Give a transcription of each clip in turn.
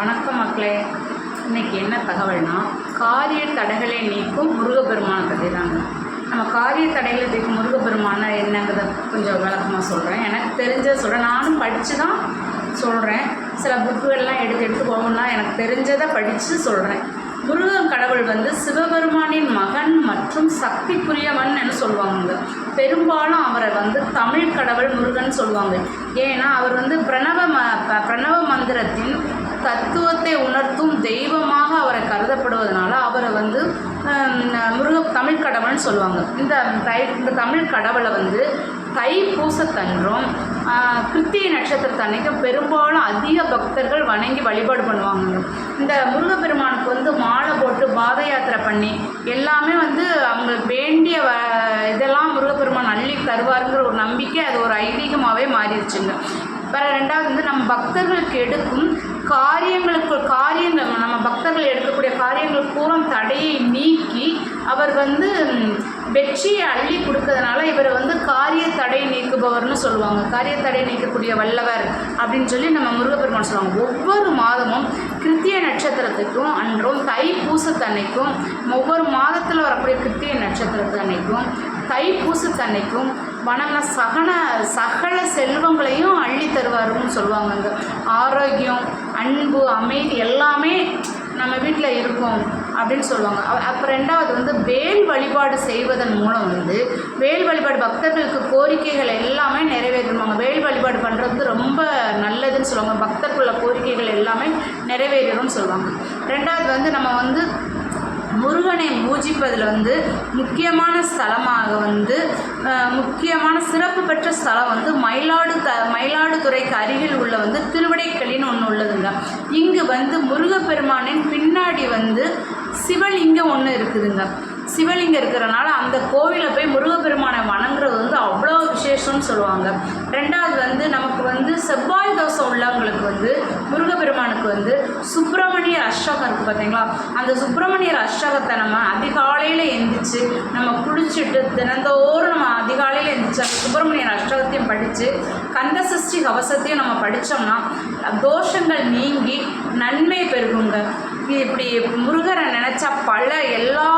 வணக்கம் மக்களே. இன்னைக்கு என்ன தகவல்னா காரிய தடைகளை நீக்கும் முருகப்பெருமான் பற்றி தாங்க. நம்ம காரிய தடைகளை நீக்கும் முருகப்பெருமானை என்னங்கிறத கொஞ்சம் விளக்கமாக சொல்கிறேன் எனக்கு தெரிஞ்ச சொல்கிறேன் நானும் படித்து தான் சொல்கிறேன் சில புக்குகள்லாம் எடுத்து எடுத்து போகணும்னா எனக்கு தெரிஞ்சதை படித்து சொல்கிறேன் முருகன் கடவுள் வந்து சிவபெருமானின் மகன் மற்றும் சக்திக்குரியவன் என்று சொல்லுவாங்க. பெரும்பாலும் அவரை வந்து தமிழ் கடவுள் முருகன் சொல்லுவாங்க. ஏன்னா அவர் வந்து பிரணவ ம பிரணவ மந்திரத்தின் தத்துவத்தை உணர்த்தும் தெய்வமாக அவரை கருதப்படுவதனால அவரை வந்து முருக தமிழ் கடவுள்னு சொல்லுவாங்க. இந்த தை இந்த தமிழ் கடவுளை வந்து தை பூசத்தன்றும் கிருத்திய நட்சத்திரத்தை நட்சத்திரத்தன்னைக்கும் பெரும்பாலும் அதிக பக்தர்கள் வணங்கி வழிபாடு பண்ணுவாங்க இந்த முருகப்பெருமானுக்கு வந்து மாலை போட்டு பாத யாத்திரை பண்ணி எல்லாமே வந்து அவங்களுக்கு வேண்டிய வ இதெல்லாம் முருகப்பெருமான் அள்ளி தருவாருங்கிற ஒரு நம்பிக்கை அது ஒரு ஐதீகமாகவே மாறிடுச்சுங்க. வேற ரெண்டாவது வந்து நம்ம பக்தர்களுக்கு எடுக்கும் காரியங்களுக்கு காரியங்கள் நம்ம பக்தர்கள் எடுக்கக்கூடிய காரியங்கள் கூறும் தடையை நீக்கி அவர் வந்து வெற்றியை அள்ளி கொடுக்கறதுனால இவரை வந்து காரிய தடை நீக்குபவர்னு சொல்லுவாங்க. காரிய தடை நீக்கக்கூடிய வல்லவர் அப்படின்னு சொல்லி நம்ம முருகப்பெருமான் சொல்லுவாங்க. ஒவ்வொரு மாதமும் கிருத்திய நட்சத்திரத்துக்கும் அன்றும் தை பூசத்தன்னைக்கும் ஒவ்வொரு மாதத்தில் வரக்கூடிய கிருத்திய நட்சத்திரத்தன்னைக்கும் தை பூசத்தன்னைக்கும் வணங்கின சகன சகல செல்வங்களையும் அள்ளி தருவாருன்னு சொல்லுவாங்கங்க. ஆரோக்கியம் அன்பு அமைதி எல்லாமே நம்ம வீட்டில் இருக்கும் அப்படின்னு சொல்லுவாங்க. அப்போ அப்புறம் ரெண்டாவது வந்து வேல் வழிபாடு செய்வதன் மூலம் வந்து வேல் வழிபாடு பக்தர்களுக்கு கோரிக்கைகள் எல்லாமே நிறைவேறுவாங்க வேல் வழிபாடு பண்ணுறது வந்து ரொம்ப நல்லதுன்னு சொல்லுவாங்க. பக்தர்களுள்ள கோரிக்கைகள் எல்லாமே நிறைவேறிடும்னு சொல்லுவாங்க. ரெண்டாவது வந்து நம்ம வந்து முருகனை பூஜிப்பதில் வந்து முக்கியமான ஸ்தலமாக வந்து முக்கியமான சிறப்பு பெற்ற ஸ்தலம் வந்து மயிலாடு த மயிலாடுதுறைக்கு அருகில் உள்ள வந்து திருவிடைக்கலின்னு ஒன்று உள்ளதுங்க. இங்கு வந்து முருகப்பெருமானின் பின்னாடி வந்து சிவலிங்கம் ஒன்று இருக்குதுங்க. சிவலிங்கம் இருக்கிறனால அந்த கோவிலை போய் முருகப்பெருமானை வணங்குறது வந்து அவ்வளோ விசேஷம்னு சொல்லுவாங்க. ரெண்டாவது வந்து நமக்கு வந்து செவ்வாய் தோசம் உள்ளவங்களுக்கு வந்து முருக முருகப்பெருமானுக்கு வந்து சுப்பிரமணிய அஷ்டகம் இருக்குது பார்த்தீங்களா அந்த சுப்பிரமணியர் அஷ்டகத்தை நம்ம அதிகாலையில் எந்திரிச்சு நம்ம குளிச்சுட்டு தினந்தோறும் நம்ம அதிகாலையில் எந்திரிச்சு அந்த சுப்பிரமணியர் அஷ்டகத்தையும் படித்து கந்தசஷ்டி கவசத்தையும் நம்ம படித்தோம்னா தோஷங்கள் நீங்கி நன்மை பெருகுங்க. இப்படி முருகரை நினச்சா பல எல்லா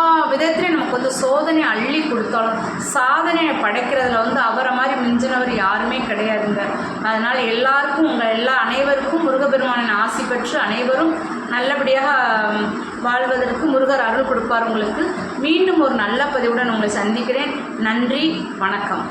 விதத்துலையும் நமக்கு வந்து சோதனை அள்ளி கொடுத்தாலும் சாதனையை படைக்கிறதுல வந்து அவரை மாதிரி மிஞ்சினவர் யாருமே கிடையாதுங்க. அதனால் எல்லாருக்கும் உங்கள் எல்லா அனைவருக்கும் முருகப்பெருமானின் ஆசி பெற்று அனைவரும் நல்லபடியாக வாழ்வதற்கு முருகர் அருள் கொடுப்பார் உங்களுக்கு. மீண்டும் ஒரு நல்ல பதிவுடன் உங்களை சந்திக்கிறேன். நன்றி வணக்கம்.